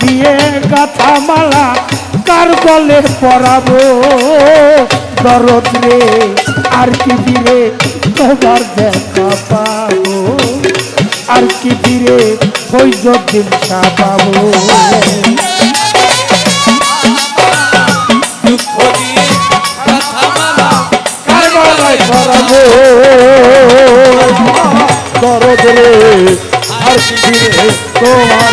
দিয়ে গাথা মালা কার গলে পরাবো? দরদ রে আর কি ফিরে তোমার দেখা পাবো? আর কি ফিরে ওই দিন পাবো দরদ রে আর কি ফিরে তোমার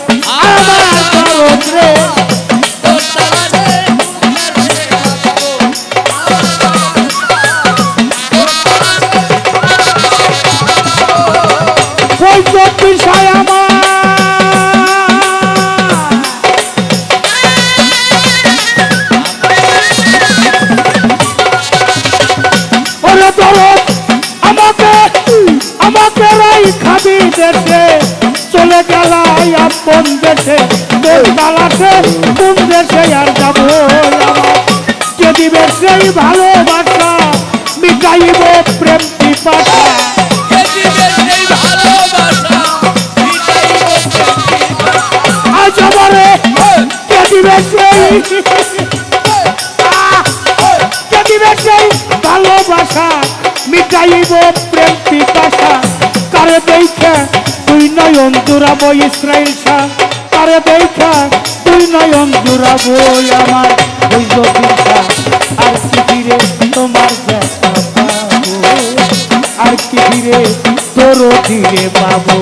চলে গেল আপন দেশে? তালাশে? কোন দেশে আর যাব কে দিবে সেই ভালোবাসা? মিটাইব প্রেম পিপাসা। কে দিবে সেই ভালোবাসা? মিটাইব আজ আমারে কে দিবে সেই? কে দিবে সেই ভালোবাসা? মিটাইব প্রেম পিপাসা। কারে দেখা নয়ন জুড়াবো ইসরায়েল শাহ, তারে দেখা, তুই নয়ন জুড়াবো আমার আর কি ফিরে তোমার আর কি ফিরে তোর ধীরে পাবো?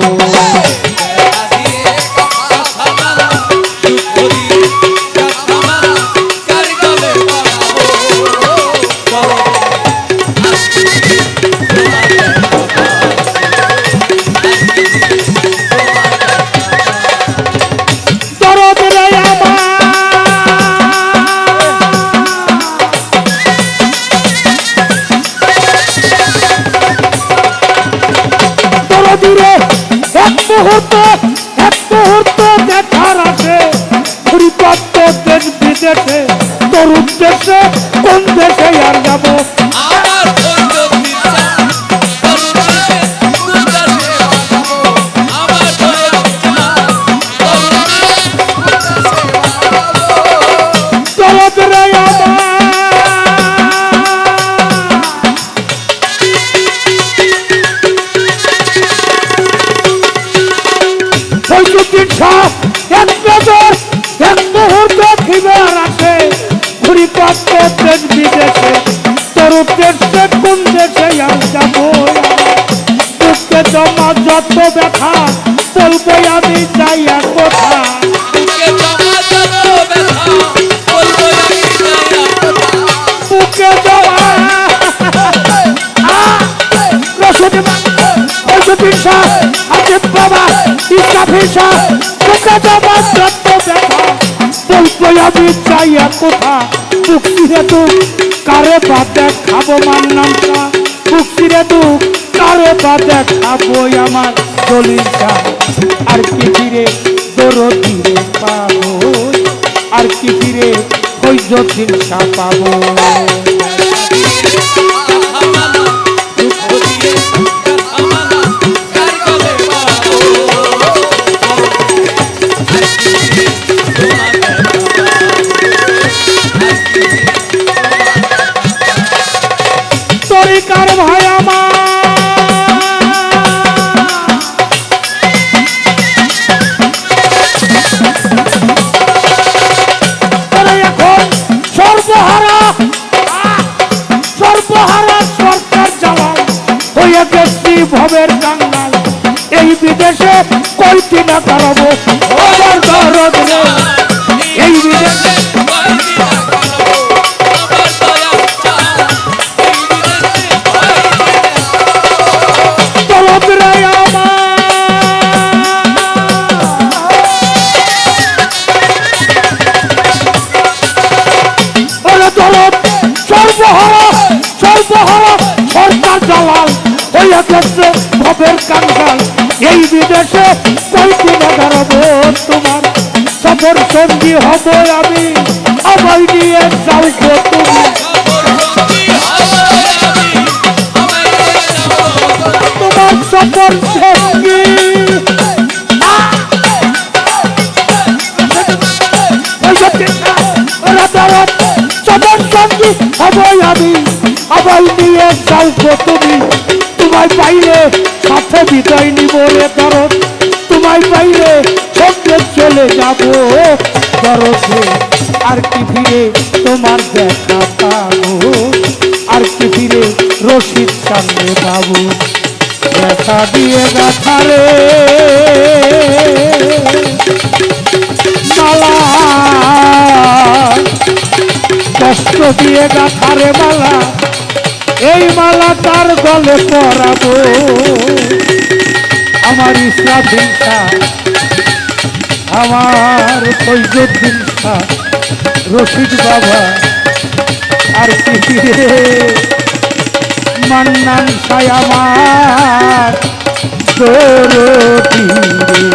দরদি রে এক মুহূর্ত এক মুহূর্ত দেশ বিদেশে তোর উদ্দেশ্যে কোন দেশে আর যাব? বুকে জমা যত ব্যথা বলব আমি যাই এক কথা বুকে জমা আমি রসুন শাহ আজিব বাবা ইসলাফি শাহ বুকে জমা যত ব্যথা বলব আমি যাই এক কথা বুকসিরে তু? কারে বাদে খাব নামটা? বুকসিরে তু? কারে বাদে খাব আমার দলিলটা? আর কি ফিরে দরো ধীরে পাবো? আর কি ফিরে ওই যতীন ভবের কাঙ্গাল। এই বিদেশে কয়টি না কারব সর্বহারা সরকার জালাল হইয়া গেছে ভবের কাঙ্গাল। এই বিদেশে কয়দিন এগারো তোমার? সফর সঙ্গী হব আমি, আমায় নিয়ে যাও তুমি। তোমার সফর সঙ্গী। সফর সঙ্গী হবই আমি। আমায় নিয়ে যাও তুমি তোমায় পাইলে সাথে বিদায় নিব রে দরদ। তোমায় পাইলে সঙ্গে চলে যাব দরদে। আর কি ফিরে তোমার দেখা পাবো? আর কি ফিরে রশিদ সামনে বাবু দেখা দিয়ে গাছারে মালা। কষ্ট দিয়ে গাথারে মালা। এই মালা তার গলে পরাবো। আমার ইসলাম আমার ফৈজুদ্দিন শাহ রশিদ বাবা, আর কি মান্নান সাই আমার দরদি রে